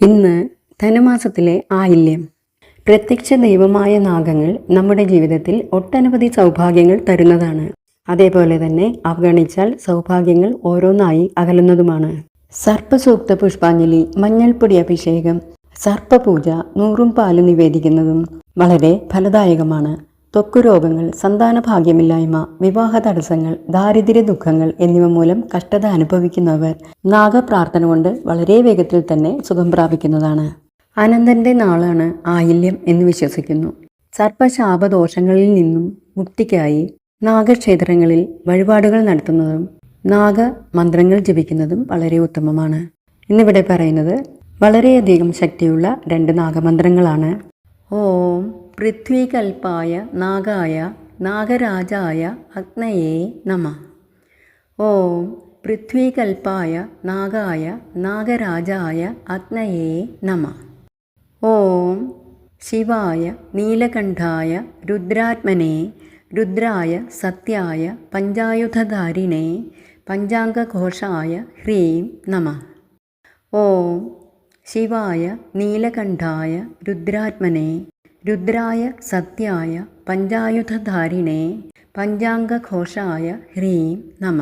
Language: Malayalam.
ഇന്ന് ധനുമാസത്തിലെ ആയില്യം. പ്രത്യക്ഷ ദൈവമായ നാഗങ്ങൾ നമ്മുടെ ജീവിതത്തിൽ ഒട്ടനവധി സൗഭാഗ്യങ്ങൾ തരുന്നതാണ്. അതേപോലെ തന്നെ അവഗണിച്ചാൽ സൗഭാഗ്യങ്ങൾ ഓരോന്നായി അകലുന്നതുമാണ്. സർപ്പസൂക്ത പുഷ്പാഞ്ജലി മഞ്ഞൾപ്പൊടി അഭിഷേകം സർപ്പപൂജ നൂറും പാലും നിവേദിക്കുന്നതും വളരെ ഫലദായകമാണ്. ത്വക്ക് രോഗങ്ങൾ സന്താന ഭാഗ്യമില്ലായ്മ വിവാഹ തടസ്സങ്ങൾ ദാരിദ്ര്യ ദുഃഖങ്ങൾ എന്നിവ മൂലം കഷ്ടത അനുഭവിക്കുന്നവർ നാഗപ്രാർത്ഥന കൊണ്ട് വളരെ വേഗത്തിൽ തന്നെ സുഖം പ്രാപിക്കുന്നതാണ്. അനന്തന്റെ നാളാണ് ആയില്യം എന്ന് വിശ്വസിക്കുന്നു. സർപ്പശാപദോഷങ്ങളിൽ നിന്നും മുക്തിക്കായി നാഗക്ഷേത്രങ്ങളിൽ വഴിപാടുകൾ നടത്തുന്നതും നാഗ മന്ത്രങ്ങൾ ജപിക്കുന്നതും വളരെ ഉത്തമമാണ്. ഇന്നിവിടെ പറയുന്നത് വളരെയധികം ശക്തിയുള്ള രണ്ട് നാഗമന്ത്രങ്ങളാണ്. ഓം പൃഥ്വികൽപ്പായ നാഗായ നാഗരാജായ അഗ്നയേ നമ. ഓം പൃഥ്വികൽപ്പായ നാഗായ നാഗരാജായ അഗ്നയേ നമ. ഓം ശിവായ നീലകണ്ഠായ രുദ്രാത്മനെ രുദ്രായ സത്യായ പഞ്ചായുധധാരിണേ പഞ്ചാംഗഘോഷായ ഹ്രീം നമ. ഓം ശിവായ നീലകണ്ഠായ രുദ്രാത്മനെ രുദ്രായ സത്യായ പഞ്ചായുധധാരിണേ പഞ്ചാംഗഘോഷായ ഹ്രീം നമ.